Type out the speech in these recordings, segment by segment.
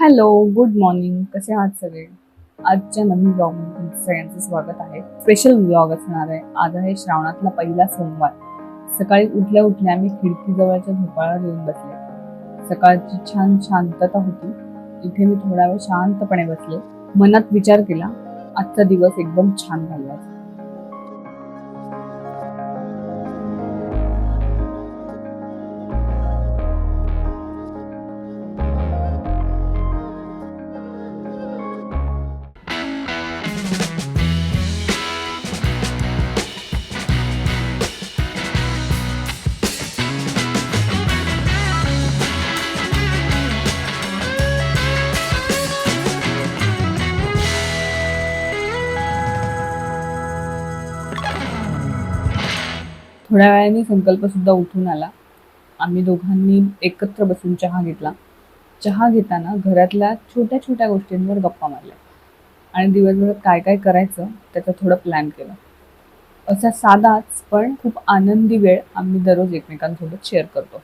Hello good morning कसे आहात सगळे? आजच्या नवीन ब्लॉगमध्ये तुमचं सगळ्यांचं स्वागत आहे. स्पेशल ब्लॉग असणार आहे. आज आहे श्रावणातला पहिला सोमवार. सकाळी उठल्या उठल्या मी खिडकीजवळच्या झोपाळा येऊन बसले. सकाळची छान शांतता होती. इथे मी थोडा वेळ शांतपणे बसले. मनात विचार केला आजचा दिवस एकदम छान घालवायचा थोड्या वेळाने संकल्पसुद्धा उठून आला. आम्ही दोघांनी एकत्र बसून चहा घेतला. चहा घेताना घरातल्या छोट्या छोट्या गोष्टींवर गप्पा मारल्या. आणि दिवसभरात काय काय करायचं त्याचा थोडं प्लॅन केलं. असा साधाच पण खूप आनंदी वेळ आम्ही दररोज एकमेकांसोबत शेअर करतो.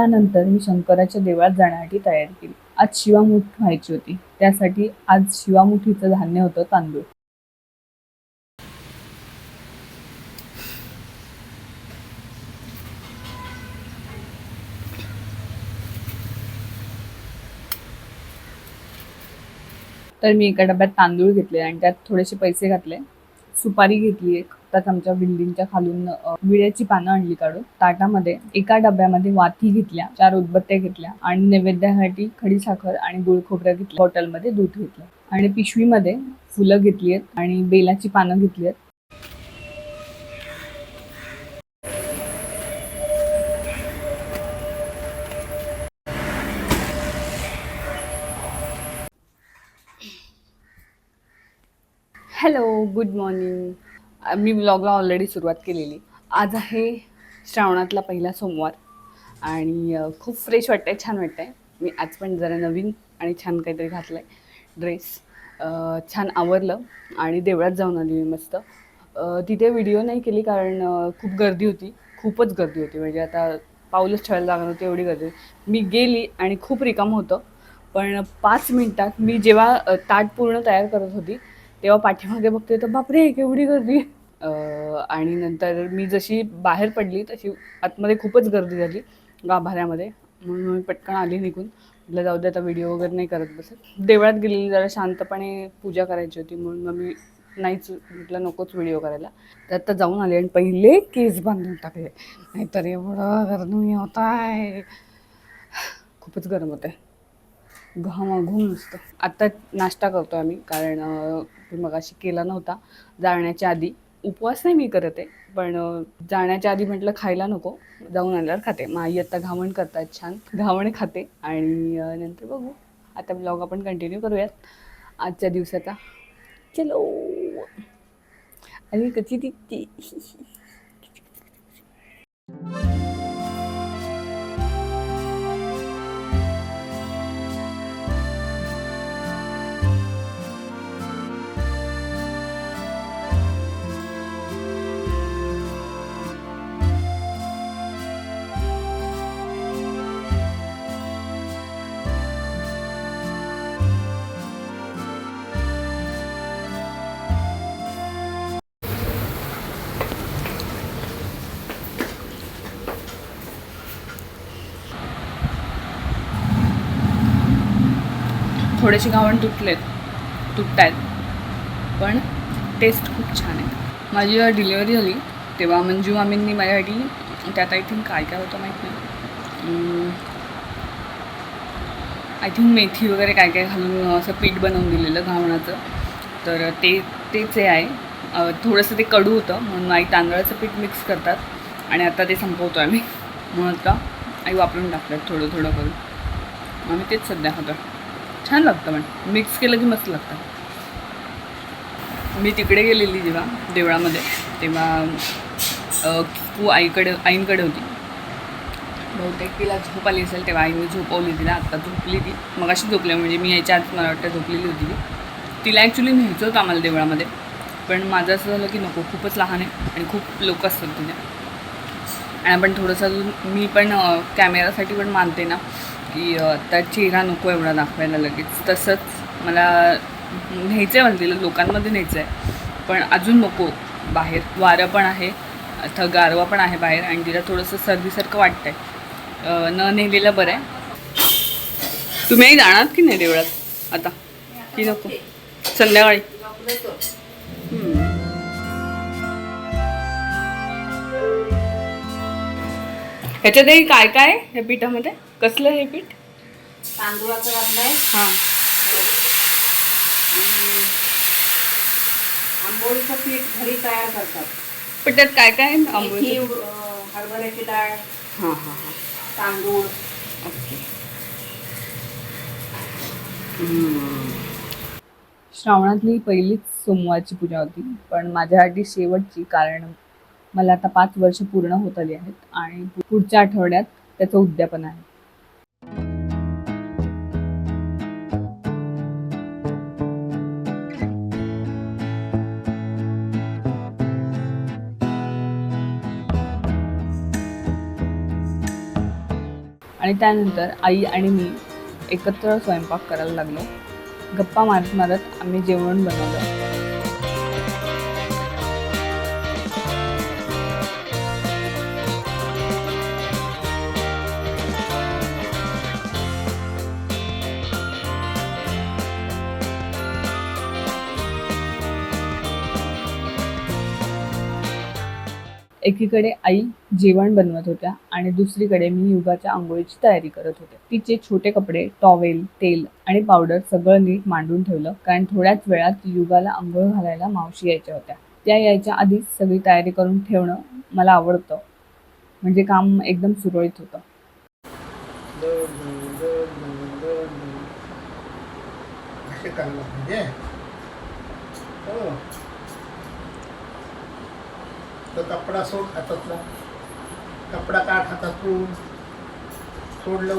त्यानंतर मी शंकराच्या देवळात जाण्यासाठी तयारी केली. आज शिवामुठ व्हायची होती. त्यासाठी आज शिवामुठीचं धान्य होतं तांदूळ. तर मी एका डब्यात तांदूळ घेतले आणि त्यात थोडेसे पैसे घातले. सुपारी घेतली एक. त्यात आमच्या बिल्डिंगच्या खालून विड्याची पानं आणली काढून ताटामध्ये एका डब्यामध्ये वाती घेतल्या चार उदबत्त्या घेतल्या आणि नैवेद्यासाठी खडी साखर आणि गुळ खोबरं घेतलं. बॉटलमध्ये दूध घेतलं. आणि पिशवीमध्ये फुलं घेतली आहेत आणि बेलाची पानं घेतली आहेत. हॅलो गुड मॉर्निंग मी ब्लॉगला ऑलरेडी सुरुवात केलेली. आज आहे श्रावणातला पहिला सोमवार आणि खूप फ्रेश वाटतंय छान वाटतंय. मी आज पण जरा नवीन आणि छान काहीतरी घातलं आहे ड्रेस छान आवरलं आणि देवळात जाऊन आली मी मस्त. तिथे व्हिडिओ नाही केली कारण खूप गर्दी होती. खूपच गर्दी होती. म्हणजे आता पाऊलच ठेवायला लागणार होती एवढी गर्दी मी गेली आणि खूप रिकाम होतं. पण पाच मिनटात मी जेव्हा ताट पूर्ण तयार करत होती तेव्हा पाठीमागे बघते तर बापरे केवढी गर्दी आणि नंतर मी जशी बाहेर पडली तशी आतमध्ये खूपच गर्दी झाली गाभाऱ्यामध्ये. म्हणून मी पटकन आली निघून. म्हटलं जाऊ दे आता व्हिडिओ वगैरे नाही करत बसत. देवळात गेलेली जरा शांतपणे पूजा करायची होती म्हणून मग मी नाहीच म्हटलं नकोच व्हिडिओ करायला. तर आता जाऊन आले आणि पहिले केस बांधून टाकले. नाहीतर एवढं गरमी होत आहे. खूपच गरम होतं आहे घामाघूम नुसतं आत्ता नाश्ता करतो आम्ही कारण मग अशी केला नव्हता. जाण्याच्या आधी. उपवास नाही मी करत आहे पण जाण्याच्या आधी म्हटलं खायला नको. जाऊन आल्यावर खाते. मग आई आत्ता घावण करतात छान. घावण खाते. आणि नंतर बघू. आता ब्लॉग आपण कंटिन्यू करूयात. आजच्या दिवसाचा. चलो. आणि कची ती थोडेसे घावण तुटलेत तुटत आहेत पण टेस्ट खूप छान आहे. माझी जेव्हा डिलिव्हरी झाली तेव्हा मंजू मामींनी माझ्यासाठी त्यात आय थिंक काय काय होतं माहीत नाही. आय थिंक मेथी वगैरे काय काय घालून असं पीठ बनवून दिलेलं घावणाचं. तर ते तेच हे आहे. थोडंसं ते कडू होतं म्हणून आई तांदळाचं पीठ मिक्स करतात. आणि आता ते संपवतो आम्ही. म्हणून आता आई वापरून टाकतात थोडं थोडं करून. आम्ही तेच सध्या खातो छान लागतं पण. मिक्स केलं की मस्त लागतं. मी तिकडे गेलेली जेव्हा देवळामध्ये तेव्हा तू आईकडे आईंकडे होती. बहुतेक तिला झोप आली असेल तेव्हा आईने झोपवली तिला आत्ता झोपली ती. मगाशी झोपली म्हणजे मी याच्या आत मला वाटतं झोपलेली होती ती. तिला ॲक्च्युली न्यायचं होतं आम्हाला देवळामध्ये. पण माझं असं झालं की नको खूपच लहान आहे आणि खूप लोक असतात तिथे. आणि आपण थोडंसं मी पण कॅमेरासाठी पण मानते ना. की आता चेहरा नको एवढा दाखवायला लगेच. तसंच मला न्यायचं आहे मला तिला लोकांमध्ये न्यायचं आहे पण अजून नको. बाहेर वारं पण आहे अथवा गारवा पण आहे बाहेर आणि तिला थोडंसं सर्दीसारखं वाटतं आहे न नेलेलं बरं आहे. तुम्ही जाणार की नाही देवळात? आता? की नको? संध्याकाळी? ह्याच्यातही काय काय आहे? या पिठामध्ये? कसलं हे पीठ? तांदूळाचं घातलंय हां. आणि आंबोळीचं पीठ घरी तयार करतात. पण त्यात काय काय आहे? अं, हरभऱ्याची डाळ हां हां हां. तांदूळ. ओके. श्रावणातली पहिलीच सोमवारची पूजा होती पण माझ्यासाठी शेवटची कारण मला आता पाच वर्ष पूर्ण होत आली आहेत आणि पुढच्या आठवड्यात त्याचं उद्यापन आहे. आणि त्यानंतर आई आणि मी एकत्र स्वयंपाक करायला लागलो. गप्पा मारत मारत आम्ही जेवण बनवलं. एकीकडे आई जेवण बनवत होत्या आणि दुसरीकडे मी युगाच्या आंघोळीची तयारी करत होते. तिचे छोटे कपडे टॉवेल तेल आणि पावडर सगळं नीट मांडून ठेवलं कारण थोड्याच वेळात युगाला आंघोळ घालायला मावशी यायच्या होत्या. त्या यायच्या आधीच सगळी तयारी करून ठेवणं मला आवडतं. म्हणजे काम एकदम सुरळीत होतं. करायला पाहिजे म्हणजे? हो. तर कपडा सोड हातातला. कपडा काढ हातातून. सोडलं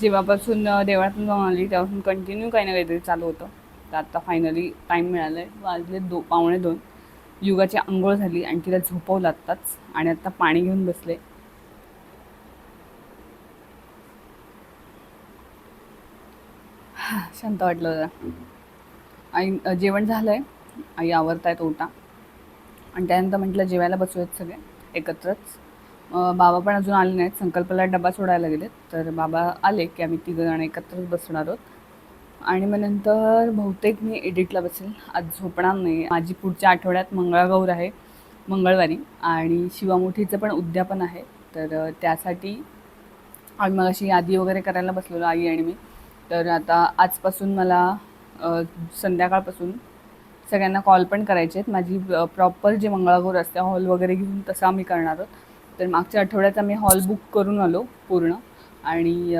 जेव्हापासून देवळातून जाऊन आली तेव्हापासून कंटिन्यू काही ना काहीतरी चालू होतं. तर आता फायनली टाईम मिळाला आहे वाजले दो पावणे दोन. युगाची आंघोळ झाली आणि तिला झोपवलं आत्ताच. आणि आत्ता पाणी घेऊन बसले हा, शांत वाटलं जरा. आई जेवण झालं आहे आई आवरतायत ओटा. आणि त्यानंतर म्हटलं जेवायला बसूयात सगळे एकत्रच. बाबा पण अजून आले नाहीत. संकल्पला डबा सोडायला गेलेत तर बाबा आले की आम्ही तिघं जण एकत्रच बसणार आहोत. आणि मग नंतर बहुतेक मी एडिटला बसेल. आज झोपणार नाही. माझी पुढच्या आठवड्यात मंगळागौर आहे मंगळवारी. आणि शिवामुठीचं पण उद्यापन आहे. तर त्यासाठी आम्ही मग अशी यादी वगैरे करायला बसलेलो आई आणि मी. तर आता आजपासून मला संध्याकाळपासून सगळ्यांना कॉल पण करायचे आहेत. माझी प्रॉपर जे मंगळागौर असते हॉल वगैरे घेऊन तसं आम्ही करणार आहोत. तर मागच्या आठवड्यात आम्ही हॉल बुक करून आलो पूर्ण आणि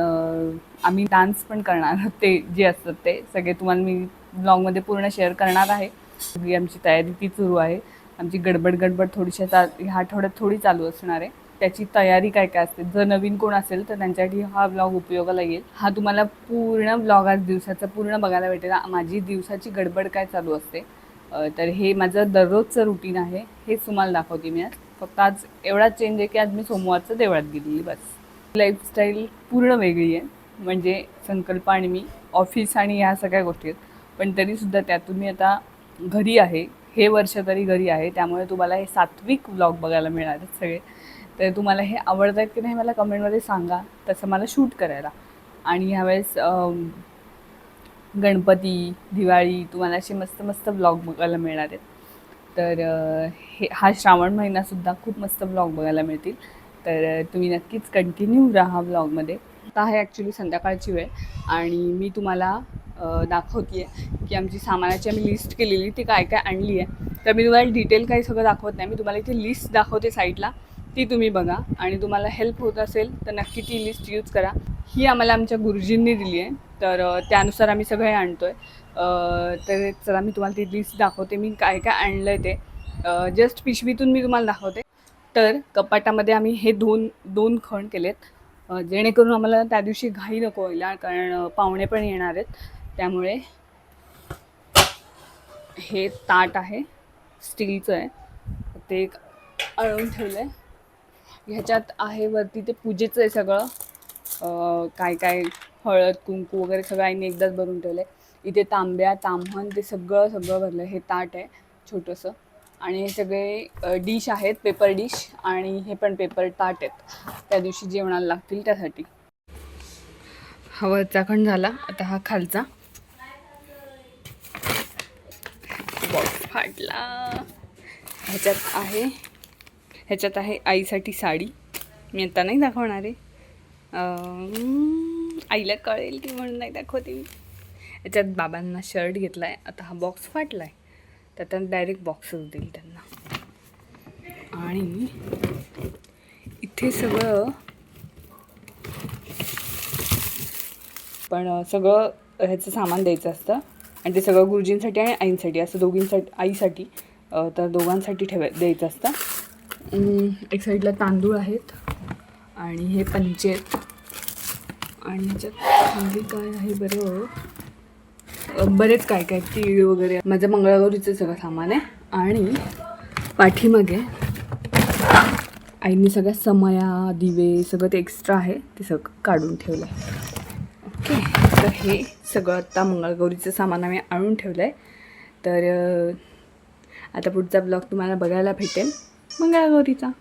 आम्ही डान्स पण करणार आहोत. ते जे असतात ते सगळे तुम्हाला मी ब्लॉगमध्ये पूर्ण शेअर करणार आहे. सगळी आमची तयारी ती सुरू आहे. आमची गडबड गडबड थोडीशी चा ह्या आठवड्यात थोडी चालू असणार आहे. त्याची तयारी काय काय असते? जर नवीन कोण असेल तर त्यांच्यासाठी हा ब्लॉग उपयोगाला येईल. हा तुम्हाला पूर्ण ब्लॉग आज दिवसाचा पूर्ण बघायला भेटेल. माझी दिवसाची गडबड काय चालू असते? तर हे माझं दररोजचं रुटीन आहे. हेच तुम्हाला दाखवते मी आज. फक्त आज एवढा चेंज आहे की आज मी सोमवारचं देवळात गेलेली बस. लाईफस्टाईल पूर्ण वेगळी आहे. म्हणजे संकल्प आणि मी ऑफिस आणि ह्या सगळ्या गोष्टी आहेत. पण तरीसुद्धा त्यातून मी आता घरी आहे. हे वर्ष तरी घरी आहे. त्यामुळे तुम्हाला हे सात्विक व्लॉग बघायला मिळणार आहेत सगळे. तर तुम्हाला हे आवडत आहेत की नाही मला कमेंटमध्ये सांगा. तसं मला शूट करायला. आणि ह्यावेळेस गणपती दिवाळी तुम्हाला असे मस्त मस्त ब्लॉग बघायला मिळणार आहेत. तर हे हा श्रावण महिनासुद्धा खूप मस्त ब्लॉग बघायला मिळतील. तर तुम्ही नक्कीच कंटिन्यू राहा ब्लॉगमध्ये आता आहे ॲक्च्युली संध्याकाळची वेळ आणि मी तुम्हाला दाखवते आहे की आमची सामानाची आम्ही लिस्ट केलेली ती काय काय आणली आहे तर मी तुम्हाला डिटेल काही सगळं दाखवत नाही. मी तुम्हाला इथे लिस्ट दाखवते साईडला ती तुम्ही बघा. आणि तुम्हाला हेल्प होत असेल तर नक्की ती लिस्ट यूज करा. ही आम्हाला आमच्या गुरुजींनी दिली आहे तर त्यानुसार आम्ही सगळे आणतो आहे तर चला मी तुम्हाला ती लिस्ट दाखवते. मी काय काय आणलं आहे ते जस्ट पिशवीतून मी तुम्हाला दाखवते. तर कपाटामध्ये आम्ही हे दोन दोन खण केलेत. जेणेकरून आम्हाला त्या दिवशी घाई नको व्हायला कारण पाहुणे पण येणार आहेत. त्यामुळे हे ताट आहे स्टीलचं आहे. ते एक अळवून ठेवलं आहे ह्याच्यात आहे वरती ते पूजेचं आहे सगळं. काय काय हळद कुंकू वगैरे सगळं आईने एकदाच भरून ठेवलं आहे इथे तांब्या ताम्हण ते सगळं सगळं भरलं हे ताट आहे छोटंसं. आणि हे सगळे डिश आहेत पेपर डिश आणि हे पण पेपर ताट आहेत. त्या दिवशी जेवणाला लागतील त्यासाठी. हा वरचा खण झाला. आता हा खालचा. बॉक्स फाटला. ह्याच्यात आहे. ह्याच्यात आहे आईसाठी साडी. मी आता नाही दाखवणार आहे. आईला कळेल ती म्हणून नाही दाखवते मी. ह्याच्यात बाबांना शर्ट घेतला आहे आता हा बॉक्स फाटला आहे तर त्यांना डायरेक्ट बॉक्सच देईल त्यांना. आणि इथे सगळं पण सगळं ह्याचं सामान द्यायचं असतं. आणि ते सगळं गुरुजींसाठी आणि आईंसाठी असं दोघींसाठी आईसाठी तर दोघांसाठी ठेवाय द्यायचं असतं. एक साईडला तांदूळ आहेत आणि हे पंचे आहेत. आणि ह्याच्यात खाली काय आहे बरं? बरेच काय काय तीळ वगैरे. माझं मंगळागौरीचं सगळं सामान आहे. आणि पाठीमागे आईने सगळ्या समया दिवे सगळं ते एक्स्ट्रा आहे. ते सगळं काढून ठेवलं आहे ओके. तर हे सगळं आत्ता मंगळगौरीचं सामान आम्ही आणून ठेवलं आहे तर आता पुढचा ब्लॉग तुम्हाला बघायला भेटेल. 망가거리자.